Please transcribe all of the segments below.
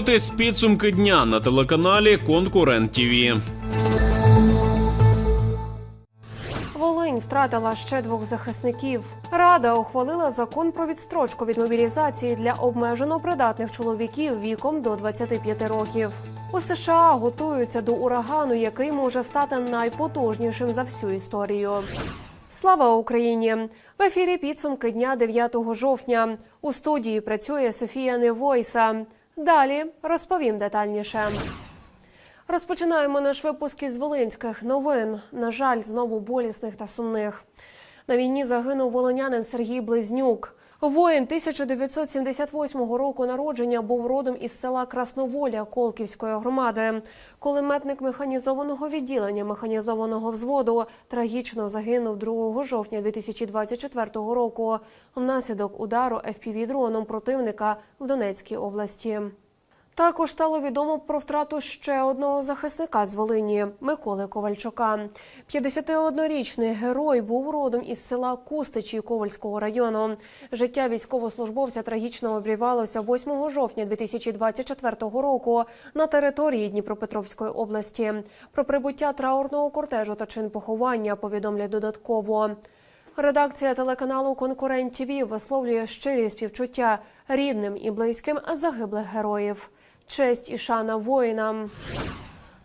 Дивитесь підсумки дня на телеканалі Конкурент ТІВІ. Волинь втратила ще двох захисників. Рада ухвалила закон про відстрочку від мобілізації для обмежено придатних чоловіків віком до 25 років. У США готуються до урагану, який може стати найпотужнішим за всю історію. Слава Україні! В ефірі підсумки дня 9 жовтня. У студії працює Софія Невойса. Далі розповім детальніше. Розпочинаємо наш випуск із Волинських новин. На жаль, знову болісних та сумних. На війні загинув волонянин Сергій Близнюк. Воїн 1978 року народження був родом із села Красноволя Колківської громади. Кулеметник механізованого відділення механізованого взводу трагічно загинув 2 жовтня 2024 року внаслідок удару FPV-дроном противника в Донецькій області. Також стало відомо про втрату ще одного захисника з Волині Миколи Ковальчука. 51-річний герой був родом із села Кустичі Ковальського району. Життя військовослужбовця трагічно обрівалося 8 жовтня 2024 року на території Дніпропетровської області. Про прибуття траурного кортежу та чин поховання повідомлять додатково. Редакція телеканалу Конкурент ТІВІ висловлює щирі співчуття рідним і близьким загиблих героїв. Честь і шана воїнам.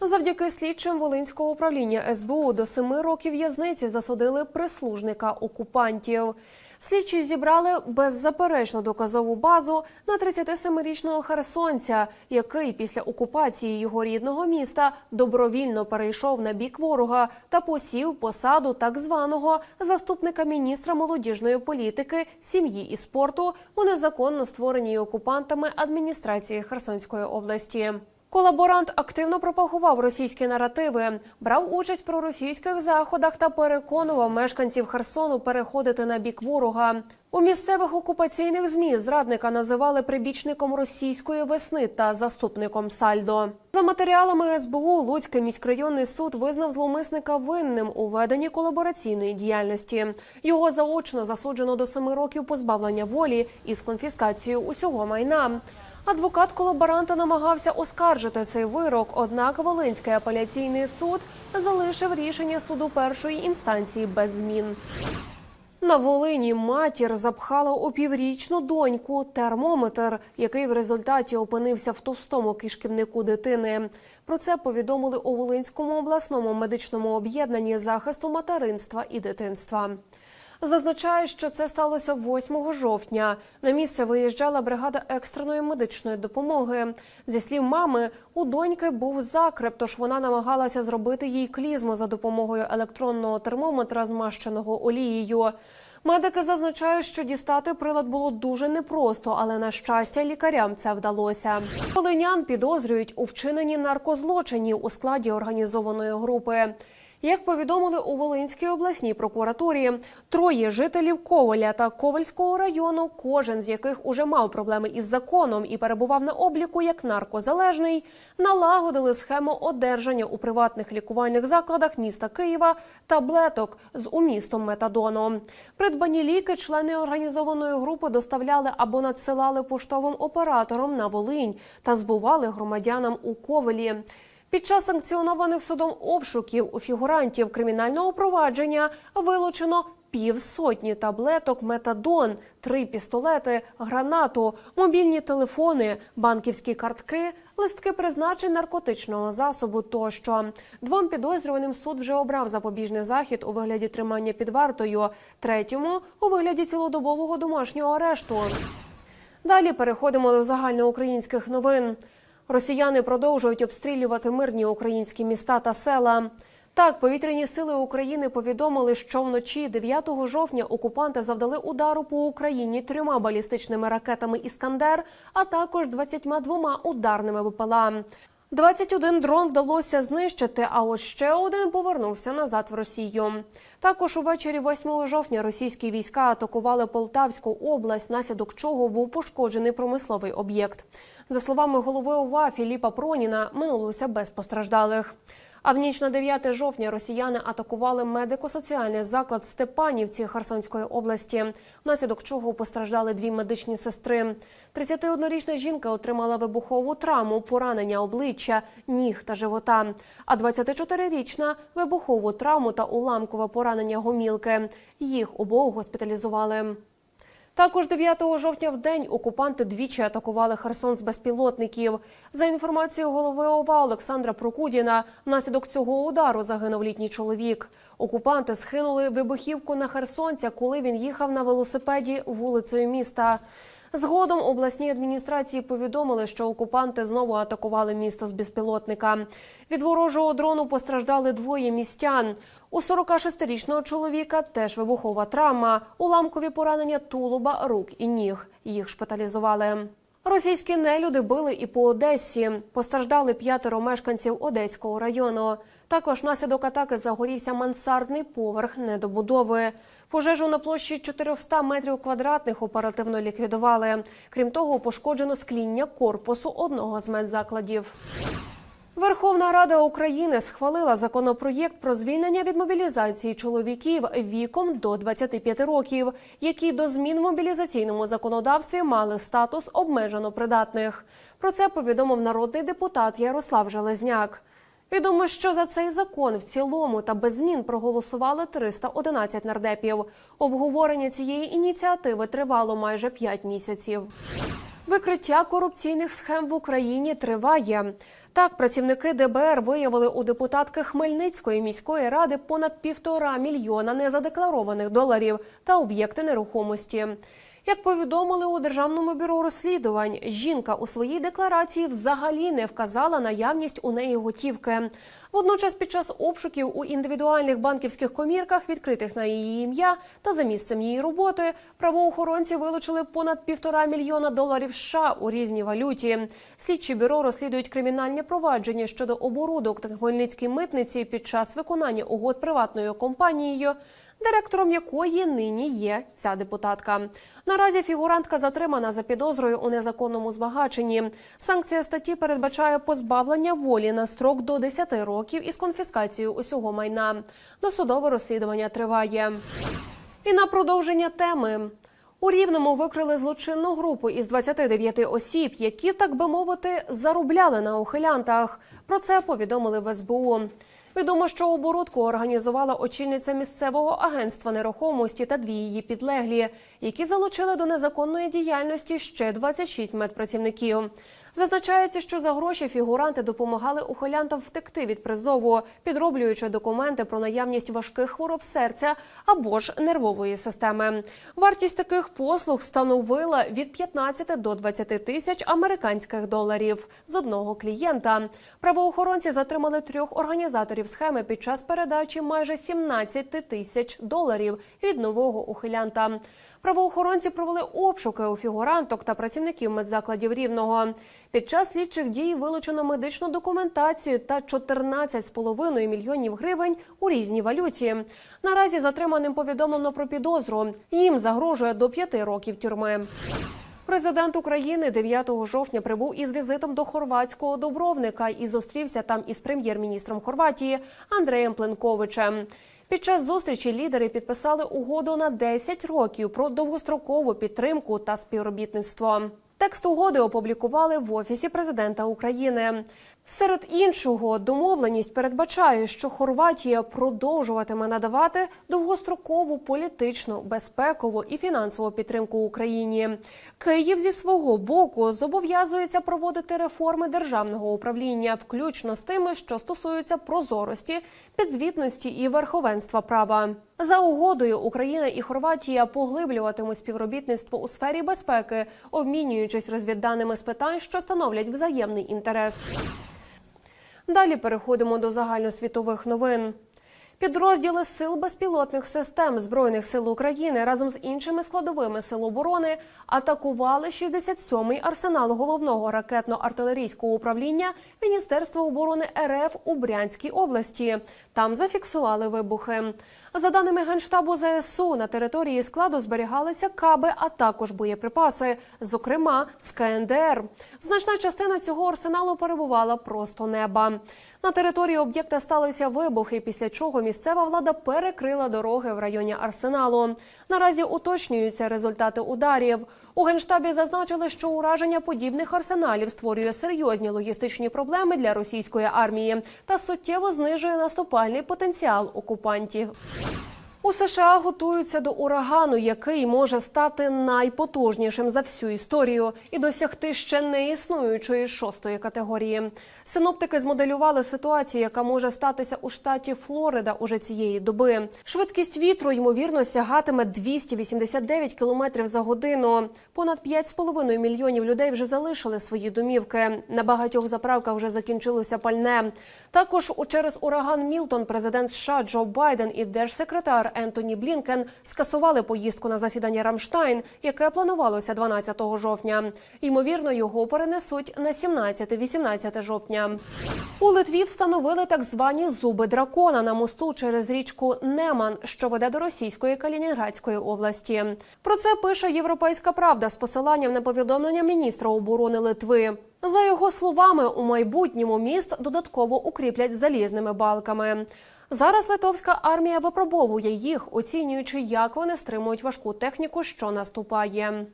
Завдяки слідчим Волинського управління СБУ до семи років в'язниці засудили прислужника окупантів. Слідчі зібрали беззаперечно доказову базу на 37-річного херсонця, який після окупації його рідного міста добровільно перейшов на бік ворога та посів посаду так званого заступника міністра молодіжної політики, сім'ї і спорту у незаконно створеній окупантами адміністрації Херсонської області. Колаборант активно пропагував російські наративи, брав участь в проросійських заходах та переконував мешканців Херсону переходити на бік ворога. У місцевих окупаційних змі зрадника називали прибічником російської весни та заступником Сальдо. За матеріалами СБУ Луцький міськрайонний суд визнав зловмисника винним у веденні колабораційної діяльності. Його заочно засуджено до семи років позбавлення волі із конфіскацією усього майна. Адвокат колаборанта намагався оскаржити цей вирок, однак Волинський апеляційний суд залишив рішення суду першої інстанції без змін. На Волині матір запхала у піврічну доньку термометр, який в результаті опинився в товстому кишківнику дитини. Про це повідомили у Волинському обласному медичному об'єднанні захисту материнства і дитинства. Зазначає, що це сталося 8 жовтня. На місце виїжджала бригада екстреної медичної допомоги. Зі слів мами, у доньки був закреп, тож вона намагалася зробити їй клізму за допомогою електронного термометра, змащеного олією. Медики зазначають, що дістати прилад було дуже непросто, але на щастя лікарям це вдалося. Волинян підозрюють у вчиненні наркозлочинів у складі організованої групи. Як повідомили у Волинській обласній прокуратурі, троє жителів Коваля та Ковальського району, кожен з яких уже мав проблеми із законом і перебував на обліку як наркозалежний, налагодили схему одержання у приватних лікувальних закладах міста Києва таблеток з умістом метадону. Придбані ліки члени організованої групи доставляли або надсилали поштовим оператором на Волинь та збували громадянам у Ковелі. Під час санкціонованих судом обшуків у фігурантів кримінального провадження вилучено півсотні таблеток метадон, три пістолети, гранату, мобільні телефони, банківські картки, листки призначень наркотичного засобу тощо. Двом підозрюваним суд вже обрав запобіжний захід у вигляді тримання під вартою, третьому у вигляді цілодобового домашнього арешту. Далі переходимо до загальноукраїнських новин. Росіяни продовжують обстрілювати мирні українські міста та села. Так, повітряні сили України повідомили, що вночі 9 жовтня окупанти завдали удару по Україні трьома балістичними ракетами Іскандер, а також 22 ударними БПЛА. 21 дрон вдалося знищити, а от ще один повернувся назад в Росію. Також увечері 8 жовтня російські війська атакували Полтавську область, внаслідок чого був пошкоджений промисловий об'єкт. За словами голови ОВА Філіпа Проніна, минулося без постраждалих. А в ніч на 9 жовтня росіяни атакували медико-соціальний заклад в Степанівці Херсонської області, внаслідок чого постраждали дві медичні сестри. 31-річна жінка отримала вибухову травму, поранення обличчя, ніг та живота. А 24-річна – вибухову травму та уламкове поранення гомілки. Їх обох госпіталізували. Також 9 жовтня в день окупанти двічі атакували Херсон з безпілотників. За інформацією голови ОВА Олександра Прокудіна, внаслідок цього удару загинув літній чоловік. Окупанти схинули вибухівку на херсонця, коли він їхав на велосипеді вулицею міста. Згодом обласній адміністрації повідомили, що окупанти знову атакували місто з безпілотника. Від ворожого дрону постраждали двоє містян. У 46-річного чоловіка теж вибухова травма, уламкові поранення тулуба, рук і ніг. Їх шпиталізували. Російські нелюди били і по Одесі. Постраждали п'ятеро мешканців Одеського району. Також наслідок атаки загорівся мансардний поверх недобудови. Пожежу на площі 400 метрів квадратних оперативно ліквідували. Крім того, пошкоджено скління корпусу одного з медзакладів. Верховна Рада України схвалила законопроєкт про звільнення від мобілізації чоловіків віком до 25 років, які до змін в мобілізаційному законодавстві мали статус обмежено придатних. Про це повідомив народний депутат Ярослав Железняк. Відомо, що за цей закон в цілому та без змін проголосували 311 нардепів. Обговорення цієї ініціативи тривало майже 5 місяців. Викриття корупційних схем в Україні триває. Так, працівники ДБР виявили у депутатки Хмельницької міської ради понад півтора мільйона незадекларованих доларів та об'єкти нерухомості. Як повідомили у державному бюро розслідувань, жінка у своїй декларації взагалі не вказала наявність у неї готівки. Водночас, під час обшуків у індивідуальних банківських комірках, відкритих на її ім'я та за місцем її роботи, правоохоронці вилучили понад півтора мільйона доларів США у різній валюті. Слідчі бюро розслідують кримінальні провадження щодо оборудок та Хмельницькій митниці під час виконання угод приватною компанією директором якої нині є ця депутатка. Наразі фігурантка затримана за підозрою у незаконному збагаченні. Санкція статті передбачає позбавлення волі на строк до 10 років із конфіскацією усього майна. Досудове розслідування триває. І на продовження теми. У Рівному викрили злочинну групу із 29 осіб, які, так би мовити, заробляли на ухилянтах. Про це повідомили в СБУ. Відомо, що оборудку організувала очільниця місцевого агентства нерухомості та дві її підлеглі, які залучили до незаконної діяльності ще 26 медпрацівників. Зазначається, що за гроші фігуранти допомагали ухилянтам втекти від призову, підроблюючи документи про наявність важких хвороб серця або ж нервової системи. Вартість таких послуг становила від 15 до 20 тисяч американських доларів з одного клієнта. Правоохоронці затримали трьох організаторів схеми під час передачі майже 17 тисяч доларів від нового ухилянта. Правоохоронці провели обшуки у фігуранток та працівників медзакладів рівного. Під час слідчих дій вилучено медичну документацію та 14,5 мільйонів гривень у різній валюті. Наразі затриманим повідомлено про підозру. Їм загрожує до п'яти років тюрми. Президент України 9 жовтня прибув із візитом до хорватського Дубровника і зустрівся там із прем'єр-міністром Хорватії Андреєм Пленковичем. Під час зустрічі лідери підписали угоду на 10 років про довгострокову підтримку та співробітництво. Текст угоди опублікували в офісі президента України. Серед іншого, домовленість передбачає, що Хорватія продовжуватиме надавати довгострокову політичну, безпекову і фінансову підтримку Україні. Київ зі свого боку зобов'язується проводити реформи державного управління, включно з тими, що стосуються прозорості, підзвітності і верховенства права. За угодою Україна і Хорватія поглиблюватимуть співробітництво у сфері безпеки, обмінюючись розвідданими з питань, що становлять взаємний інтерес. Далі переходимо до загальносвітових новин. Підрозділи сил безпілотних систем збройних сил України разом з іншими складовими сил оборони атакували 67-й арсенал головного ракетно-артилерійського управління Міністерства оборони РФ у Брянській області. Там зафіксували вибухи. За даними генштабу ЗСУ, на території складу зберігалися каби, а також боєприпаси, зокрема з КНДР. Значна частина цього арсеналу перебувала просто неба. На території об'єкта сталися вибухи, після чого місцева влада перекрила дороги в районі арсеналу. Наразі уточнюються результати ударів. У генштабі зазначили, що ураження подібних арсеналів створює серйозні логістичні проблеми для російської армії та суттєво знижує наступальний потенціал окупантів. У США готуються до урагану, який може стати найпотужнішим за всю історію і досягти ще не існуючої шостої категорії. Синоптики змоделювали ситуацію, яка може статися у штаті Флорида уже цієї доби. Швидкість вітру ймовірно сягатиме 289 км за годину. Понад 5,5 мільйонів людей вже залишили свої домівки. На багатьох заправках вже закінчилося пальне. Також у- через ураган Мілтон президент США Джо Байден і держсекретар Ентоні Блінкен скасували поїздку на засідання Рамштайн, яке планувалося 12 жовтня. Ймовірно, його перенесуть на 17-18 жовтня. У Литві встановили так звані зуби дракона на мосту через річку Неман, що веде до російської Калінінградської області. Про це пише Європейська Правда з посиланням на повідомлення міністра оборони Литви. За його словами, у майбутньому міст додатково укріплять залізними балками. Зараз литовська армія випробовує їх, оцінюючи, як вони стримують важку техніку, що наступає.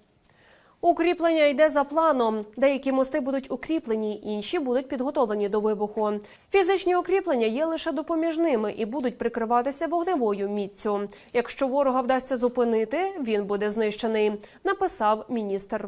Укріплення йде за планом. Деякі мости будуть укріплені, інші будуть підготовлені до вибуху. Фізичні укріплення є лише допоміжними і будуть прикриватися вогневою міццю. Якщо ворога вдасться зупинити, він буде знищений, написав міністр.